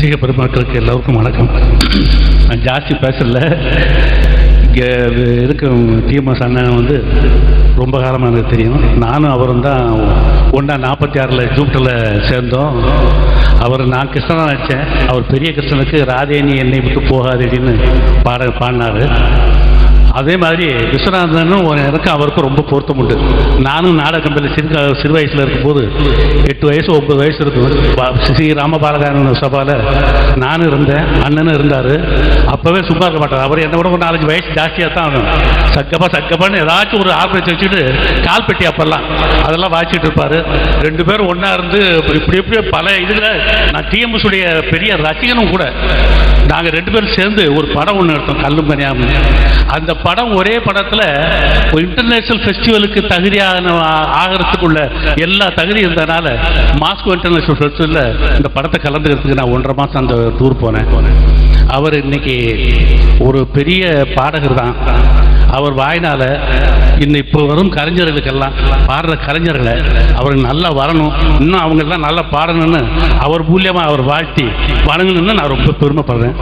ரசிக பெருமக்களுக்கு எல்லோருக்கும் வணக்கம். நான் ஜாஸ்தி பேசல. இங்கே இருக்கும் டிஎம்எஸ் அண்ணன் வந்து ரொம்ப காலமாக எனக்கு தெரியும். நானும் அவரும் தான் ஒன்றா நாற்பத்தி ஆறில் ஜூப்டரில் சேர்ந்தோம். அவர் நான் கிருஷ்ணனாக நினச்சேன். அவர் பெரிய கிருஷ்ணனுக்கு ராதேனி என்னை விட்டு போகாதேடின்னு பாட பாடினார். அதே மாதிரி விஸ்வநாதனும் ஒரு எனக்கும் அவருக்கும் ரொம்ப பொருத்தம் உண்டு. நானும் நாடகம் சிறு சிறு வயசில் இருக்கும்போது எட்டு வயசு ஒன்பது வயசு இருக்கும். ஸ்ரீ ராமபாலகாரன் சபாவில் நானும் இருந்தேன் அண்ணனும் இருந்தார். அப்போவே சும்மா இருக்க மாட்டார். அவர் என்னை விட ஒரு நாலஞ்சு வயசு ஜாஸ்தியாக தான் ஆகும். சக்கப்பா சக்கப்பான்னு ஏதாச்சும் ஒரு ஆர்கனைஸ் வச்சுட்டு கால் பெட்டி அப்பெல்லாம் அதெல்லாம் வாச்சிட்டு இருப்பார். ரெண்டு பேரும் ஒன்றா இருந்து இப்படி இப்படி இப்படி பல இதில் நான் டிஎம்எஸ் உடைய பெரிய ரசிகனும் கூட நாங்கள் ரெண்டு பேரும் சேர்ந்து ஒரு படம் ஒன்று எடுத்தோம் கல்லும் கனியாம அந்த படம் ஒரே படத்தில் ஒரு இன்டர்நேஷனல் ஃபெஸ்டிவலுக்கு தகுதியான ஆகிறதுக்குள்ள எல்லா தகுதி இருந்ததுனால மாஸ்கோ இன்டர்நேஷனல் ஃபெஸ்டிவலில் இந்த படத்தை கலந்துக்கிறதுக்கு நான் ஒன்றரை மாதம் அந்த டூர் போனேன். அவர் இன்னைக்கு ஒரு பெரிய பாடகர் தான். அவர் வாயினால இன்னும் இப்போ வரும் கலைஞர்களுக்கெல்லாம் பாடுற கலைஞர்களை அவருக்கு நல்லா வரணும். இன்னும் அவங்கெல்லாம் நல்லா பாடணும்னு அவர் மூலியமாக அவர் வாழ்த்தி வணங்கணும்னு நான் ரொம்ப பெருமைப்படுறேன்.